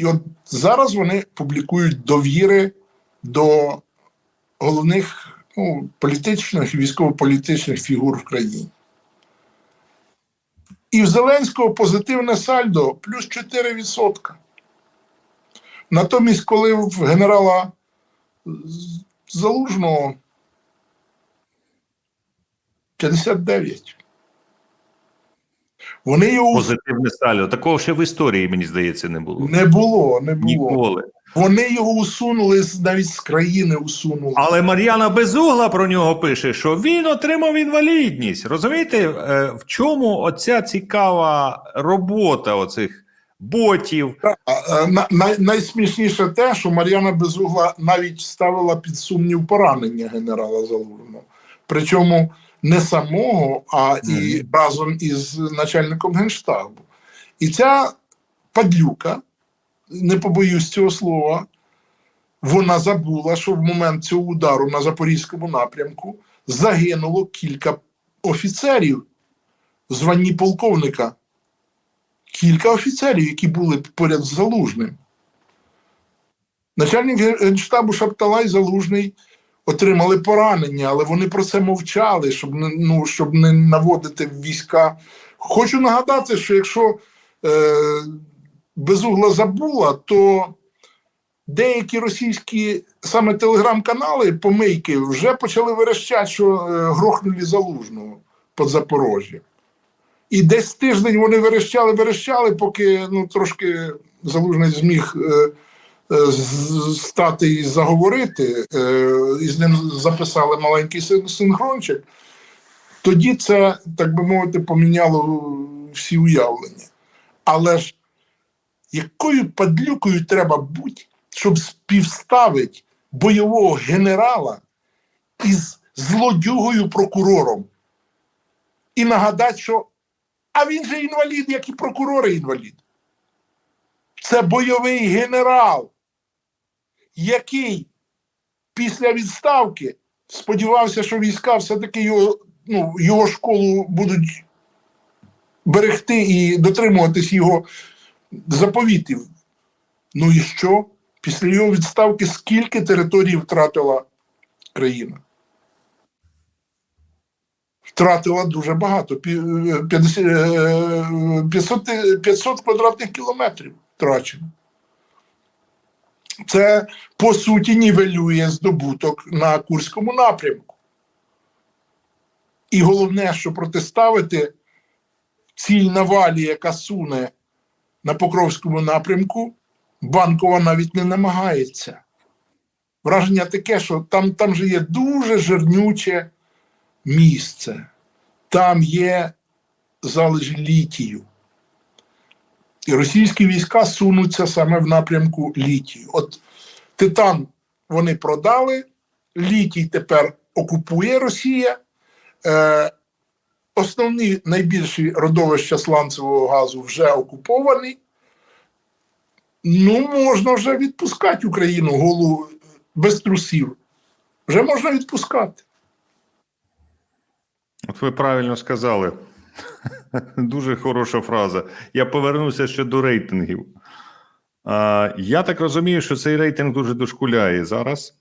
І от зараз вони публікують довіри до головних ну, політичних і військово-політичних фігур в країні. І в Зеленського позитивне сальдо плюс 4%. Натомість, коли в генерала Залужного 59. Вони його Позитивне сальдо. Такого ще в історії, мені здається, не було. не було, не було. Ніколи. Вони його усунули навіть з країни усунули. Але Мар'яна Безугла про нього пише, що він отримав інвалідність. Розумієте, е, в чому оця цікава робота оцих ботів? А, на- най- найсмішніше те, що Мар'яна Безугла навіть ставила під сумнів поранення генерала Залужного. Причому не самого, а і разом із начальником генштабу. І ця падлюка, не побоюсь цього слова, вона забула, що в момент цього удару на запорізькому напрямку загинуло кілька офіцерів званні полковника кілька офіцерів, які були поряд з Залужним. Начальник генштабу Шаптала і Залужний отримали поранення, але вони про це мовчали, щоб ну, щоб не наводити війська. Хочу нагадати, що якщо е, безугла забула, то деякі російські саме телеграм-канали, помийки, вже почали верещати, що е, грохнули залужного під Запорожжям. І десь тиждень вони верещали, верещали, поки ну, трошки залужний зміг е, стати і заговорити, е, і з ним записали маленький синхрончик. Тоді це, так би мовити, поміняло всі уявлення. Але ж якою падлюкою треба бути, щоб співставити бойового генерала із злодюгою прокурором і нагадати, що а він же інвалід, як і прокурори інвалід. Це бойовий генерал, який після відставки сподівався, що війська все-таки його, ну, його школу будуть берегти і дотримуватись його заповітів. Ну і що? Після його відставки скільки територій втратила країна? Втратила дуже багато. Е, 50, е, 500, 500 квадратних кілометрів втрачено. Це по суті нівелює здобуток на Курському напрямку. І головне, що протиставити ціль навалі, яка суне на Покровському напрямку, банкова навіть не намагається. Враження таке, що там, там же є дуже жирнюче місце. Там є залежі літію. І російські війська сунуться саме в напрямку літію. От Титан вони продали, літій тепер окупує Росія. Е, основні найбільші родовища сланцевого газу вже окуповані. Ну, можна вже відпускати Україну голу без трусів. Вже можна відпускати. От ви правильно сказали. Дуже хороша фраза. Я повернуся ще до рейтингів. Я так розумію, що цей рейтинг дуже дошкуляє зараз.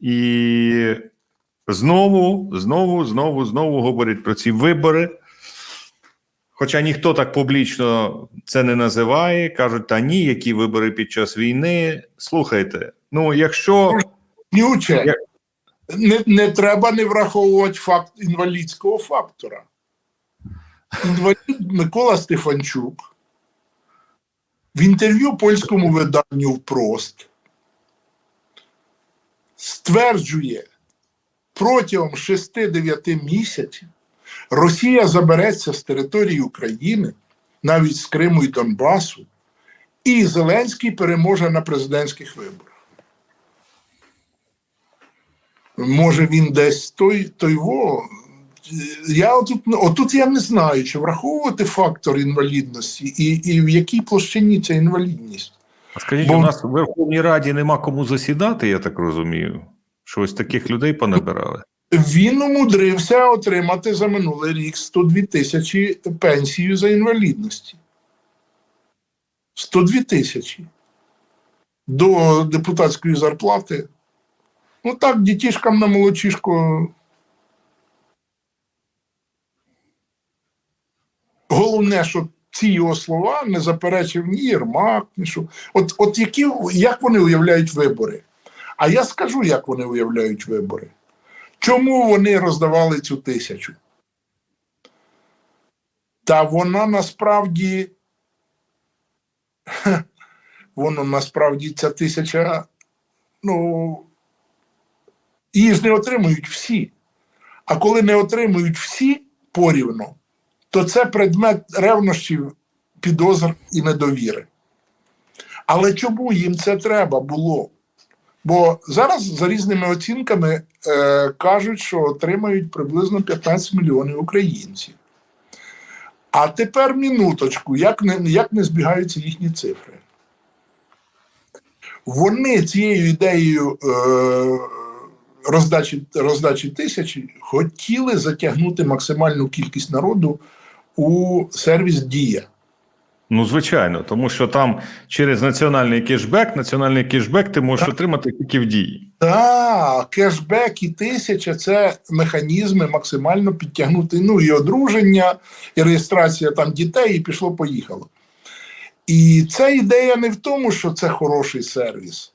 І знову, знову, знову, знову говорять про ці вибори. Хоча ніхто так публічно це не називає, кажуть, та ні, які вибори під час війни. Слухайте, ну якщо не, не треба не враховувати факт інвалідського фактора. Інвалід Микола Стефанчук в інтерв'ю польському виданню «Впрост» стверджує, протягом 6-9 місяців Росія забереться з території України, навіть з Криму і Донбасу, і Зеленський переможе на президентських виборах. Може він десь той, той во. Я отут, отут я не знаю, чи враховувати фактор інвалідності і, і в якій площині ця інвалідність. А Скажіть, Бо- у нас в Верховній Раді нема кому засідати, я так розумію. Що ось таких людей понабирали. Він умудрився отримати за минулий рік 102 тисячі пенсію за інвалідності. 102 тисячі до депутатської зарплати. Ну так, дітішкам на молочишко. Головне, що ці його слова не заперечив ні Єрмак, ні що. От, от які, як вони уявляють вибори? А я скажу, як вони уявляють вибори. Чому вони роздавали цю тисячу? Та вона насправді, воно насправді ця тисяча, ну, її ж не отримують всі. А коли не отримують всі порівну, то це предмет ревнощів, підозр і недовіри. Але чому їм це треба було? Бо зараз за різними оцінками е, кажуть, що отримають приблизно 15 мільйонів українців. А тепер минуточку, як не, як не збігаються їхні цифри. Вони цією ідеєю е, роздачі, роздачі тисячі хотіли затягнути максимальну кількість народу у сервіс Дія. Ну, звичайно, тому що там через національний кешбек, національний кешбек ти можеш Так. отримати тільки в дії. Так, кешбек і тисяча це механізми максимально підтягнути. Ну і одруження, і реєстрація там дітей, і пішло-поїхало. І ця ідея не в тому, що це хороший сервіс.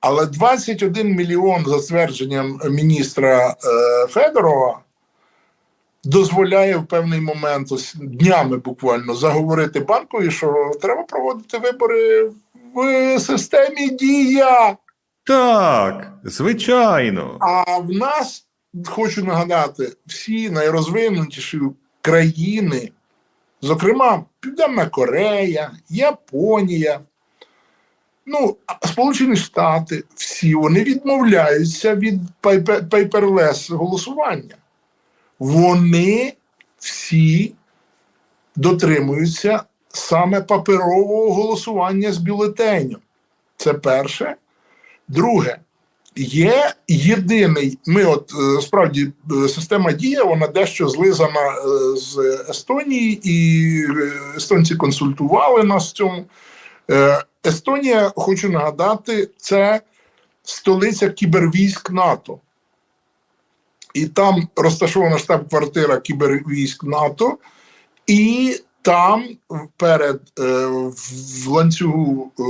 Але 21 мільйон за твердженням міністра е, Федорова дозволяє в певний момент, ось днями буквально, заговорити банкові, що треба проводити вибори в системі дія. Так, звичайно. А в нас хочу нагадати, всі найрозвинутіші країни, зокрема Південна Корея, Японія, ну, Сполучені Штати, всі вони відмовляються від пейпе- пейперлес голосування. Вони всі дотримуються саме паперового голосування з бюлетеню. Це перше. Друге, є єдиний. Ми, от е, справді, е, система дія, вона дещо злизана е, з Естонії, і естонці консультували нас в цьому. Естонія, хочу нагадати, це столиця кібервійськ НАТО. І там розташована штаб-квартира кібервійськ НАТО, і там перед е, в ланцюгу е,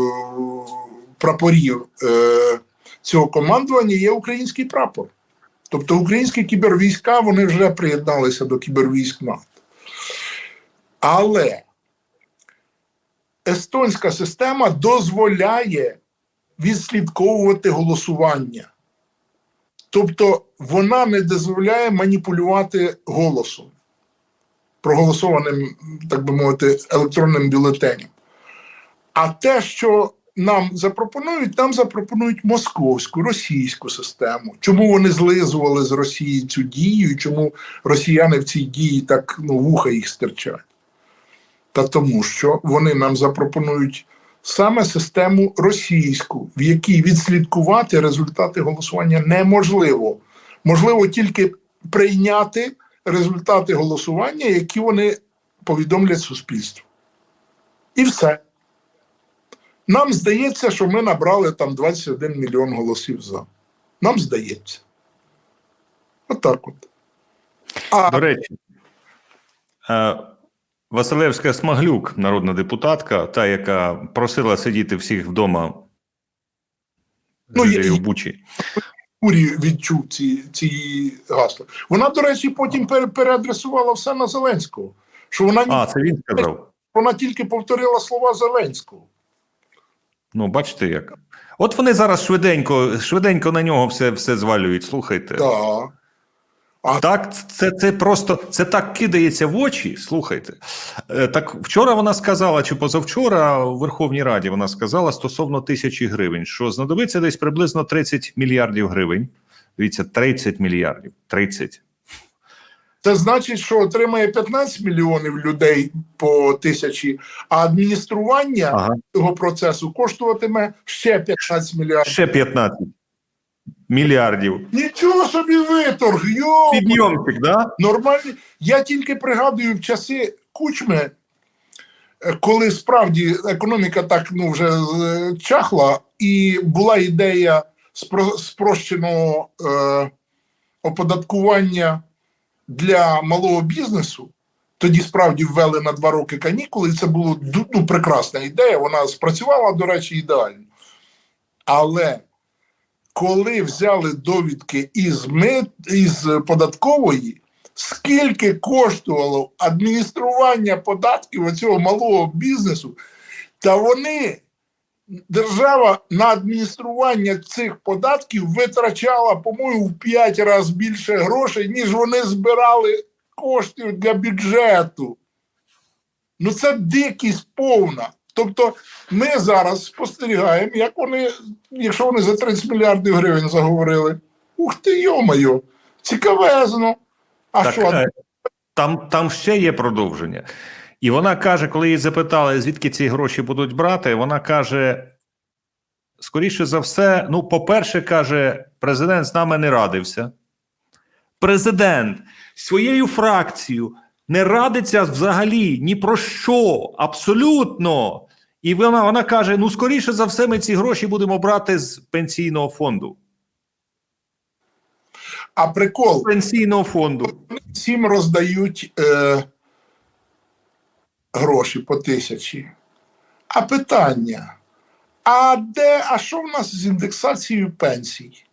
прапорів е, цього командування є український прапор. Тобто українські кібервійська вони вже приєдналися до кібервійськ НАТО. Але естонська система дозволяє відслідковувати голосування. Тобто вона не дозволяє маніпулювати голосом, проголосованим, так би мовити, електронним бюлетенем. А те, що нам запропонують, нам запропонують московську, російську систему. Чому вони злизували з Росії цю дію, і чому росіяни в цій дії так ну, вуха їх стирчать? Та тому, що вони нам запропонують саме систему російську, в якій відслідкувати результати голосування неможливо. Можливо тільки прийняти результати голосування, які вони повідомлять суспільству. І все. Нам здається, що ми набрали там 21 мільйон голосів за. Нам здається. Отак от. А До речі, е, Василевська Смаглюк, народна депутатка, та, яка просила сидіти всіх вдома Ну, жителів я- Бучі. Курі відчув ці, ці гасла. Вона, до речі, потім пере- переадресувала все на Зеленського. Що вона, А, це він сказав. вона тільки повторила слова Зеленського. Ну, бачите як. От вони зараз швиденько, швиденько на нього все, все звалюють. Слухайте. Так. Так, це, це просто це так кидається в очі. Слухайте. Е, Так вчора вона сказала, чи позавчора в Верховній Раді вона сказала стосовно тисячі гривень, що знадобиться десь приблизно 30 мільярдів гривень. Дивіться, 30 мільярдів. 30. Це значить, що отримає 15 мільйонів людей по тисячі, а адміністрування Ага. цього процесу коштуватиме ще 15 мільярдів. Ще 15 мільярдів. Нічого собі виторг, йо! Підйомчик, да? Нормальний. Я тільки пригадую в часи кучми е, коли справді економіка так ну вже е, чахла, і була ідея спро- спрощеного е, оподаткування для малого бізнесу, тоді справді ввели на два роки канікули, і це була ну, прекрасна ідея. Вона спрацювала, до речі, ідеально. Але коли взяли довідки із, мит, із податкової, скільки коштувало адміністрування податків оцього малого бізнесу, та вони, держава на адміністрування цих податків витрачала, по-моєму, в 5 разів більше грошей, ніж вони збирали коштів для бюджету. Ну це дикість повна. Тобто ми зараз спостерігаємо, як вони, якщо вони за 30 мільярдів гривень заговорили, ух ти, йомайо, цікавезно. А Так, що? е, там, там ще є продовження. І вона каже, коли її запитали, звідки ці гроші будуть брати, вона каже: скоріше за все, ну, по-перше, каже, президент з нами не радився. Президент своєю фракцією не радиться взагалі ні про що, абсолютно. І вона, вона каже: ну, скоріше за все, ми ці гроші будемо брати з пенсійного фонду. А прикол, з Пенсійного фонду. всім роздають е, гроші по тисячі. А питання: а де, а що в нас з індексацією пенсій?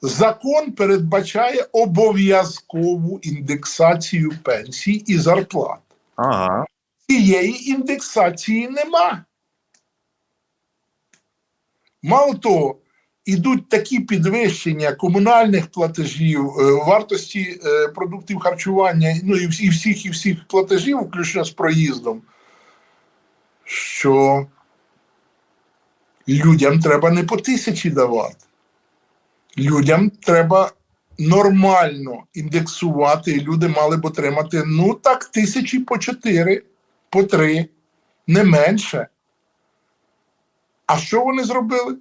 Закон передбачає обов'язкову індексацію пенсій і зарплат. Ага. Цієї індексації нема. Мало того, ідуть такі підвищення комунальних платежів, е, вартості е, продуктів харчування, ну і всі- і всіх і всіх платежів, включно з проїздом, що людям треба не по тисячі давати. Людям треба нормально індексувати, і люди мали б отримати ну так тисячі по чотири, по три, не менше. А що вони зробили?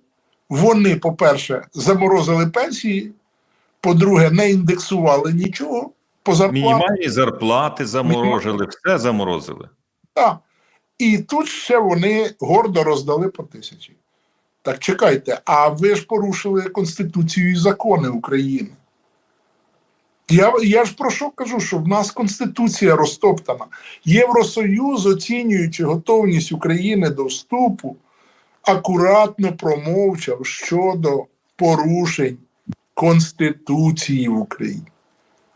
Вони, по-перше, заморозили пенсії, по-друге, не індексували нічого по зарплаті. Мінімальні зарплати заморожили, все заморозили. Так. І тут ще вони гордо роздали по тисячі. Так чекайте, а ви ж порушили Конституцію і закони України. Я, я ж про що кажу, що в нас Конституція розтоптана. Євросоюз, оцінюючи готовність України до вступу, акуратно промовчав щодо порушень Конституції в Україні.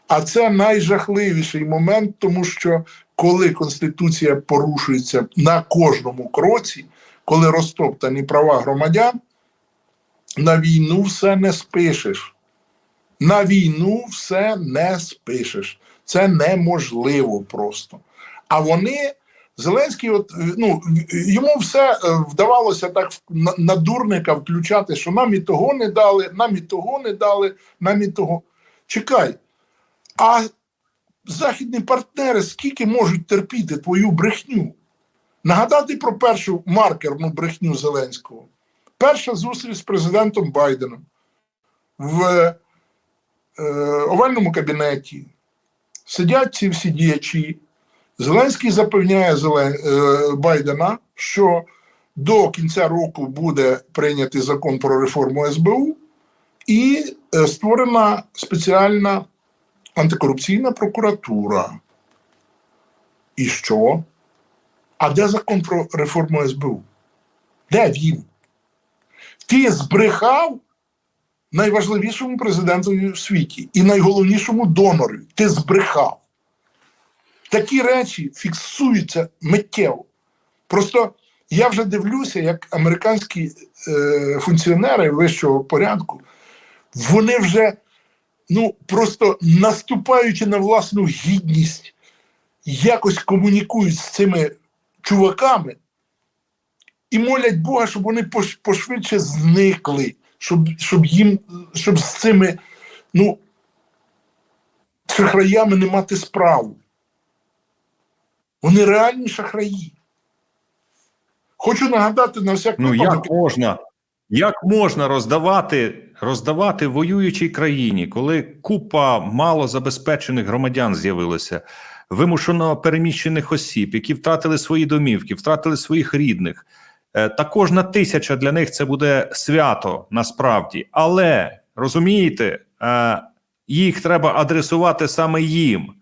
А це найжахливіший момент, тому що коли Конституція порушується на кожному кроці, коли розтоптані права громадян, на війну все не спишеш. На війну все не спишеш. Це неможливо просто. А вони, Зеленський, от, е, ну, йому все е, вдавалося так на, дурника включати, що нам і того не дали, нам і того не дали, нам і того. Чекай, а західні партнери скільки можуть терпіти твою брехню? Нагадати про першу маркерну брехню Зеленського. Перша зустріч з президентом Байденом в е, овальному кабінеті. Сидять ці всі діячі. Зеленський запевняє Зелен... е, Байдена, що до кінця року буде прийнятий закон про реформу СБУ і е, створена спеціальна антикорупційна прокуратура. І що? А де закон про реформу СБУ? Де він? Ти збрехав найважливішому президентові в світі і найголовнішому донору. Ти збрехав. Такі речі фіксуються миттєво. Просто я вже дивлюся, як американські е, функціонери вищого порядку, вони вже ну просто наступаючи на власну гідність, якось комунікують з цими чуваками і молять Бога, щоб вони пошвидше зникли, щоб, щоб їм, щоб з цими ну, шахраями не мати справу. Вони реальні шахраї. Хочу нагадати на всяк Ну як можна? Як можна роздавати, роздавати воюючій країні, коли купа малозабезпечених громадян з'явилася? Вимушено переміщених осіб, які втратили свої домівки, втратили своїх рідних. Е, Та кожна тисяча для них це буде свято насправді. Але розумієте, е, їх треба адресувати саме їм.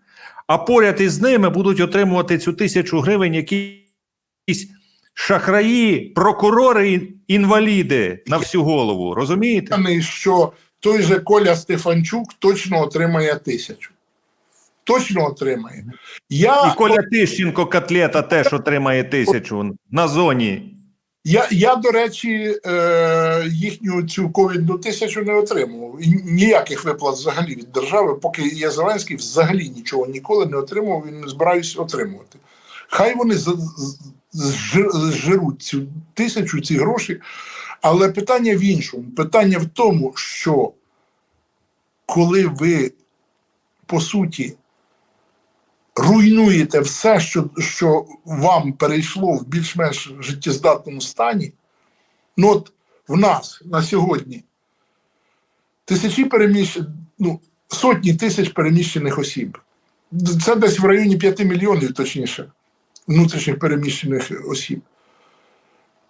А поряд із ними будуть отримувати цю тисячу гривень якісь шахраї, прокурори, ін- інваліди на всю голову. Розумієте? що той же Коля Стефанчук точно отримає тисячу. Точно отримає. Я, І Коля Тищенко котлета теж отримає тисячу на зоні. я, я до речі, е, їхню цю ковідну тисячу не отримував. І ніяких виплат взагалі від держави, поки є Зеленський, взагалі нічого ніколи не отримував і не збираюся отримувати. Хай вони з- з- зжируть цю тисячу, ці гроші. Але питання в іншому. Питання в тому, що коли ви по суті руйнуєте все, що, що вам перейшло в більш-менш життєздатному стані, ну от в нас на сьогодні тисячі переміщених, ну, сотні тисяч переміщених осіб. Це десь в районі 5 мільйонів, точніше, внутрішніх переміщених осіб.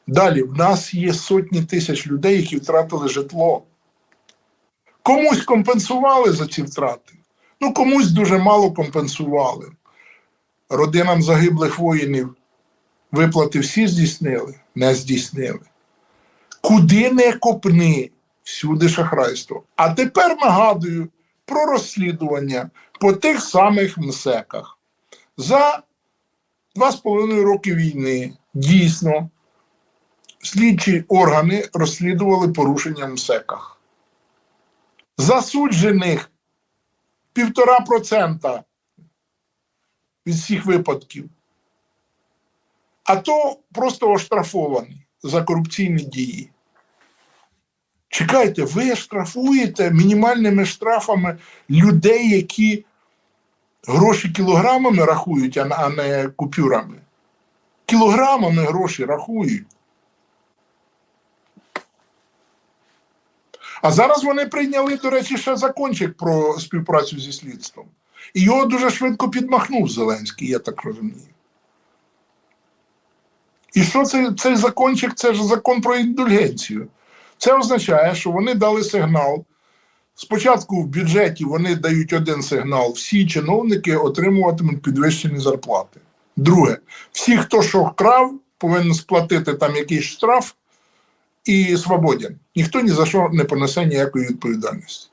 Далі, в нас є сотні тисяч людей, які втратили житло. Комусь компенсували за ці втрати, ну комусь дуже мало компенсували. Родинам загиблих воїнів виплати всі здійснили, не здійснили. Куди не копни, всюди шахрайство. А тепер нагадую про розслідування по тих самих МСЕКах. За два з половиною роки війни дійсно слідчі органи розслідували порушення МСЕКах. Засуджених півтора процента від всіх випадків. А то просто оштрафовані за корупційні дії. Чекайте, ви штрафуєте мінімальними штрафами людей, які гроші кілограмами рахують, а не купюрами. Кілограмами гроші рахують. А зараз вони прийняли, до речі, ще закончик про співпрацю зі слідством. І його дуже швидко підмахнув Зеленський, я так розумію. І що це, цей закончик? Це ж закон про індульгенцію. Це означає, що вони дали сигнал. Спочатку в бюджеті вони дають один сигнал: всі чиновники отримуватимуть підвищені зарплати. Друге, всі, хто що вкрав, повинен сплатити там якийсь штраф і свободен. Ніхто ні за що не понесе ніякої відповідальності.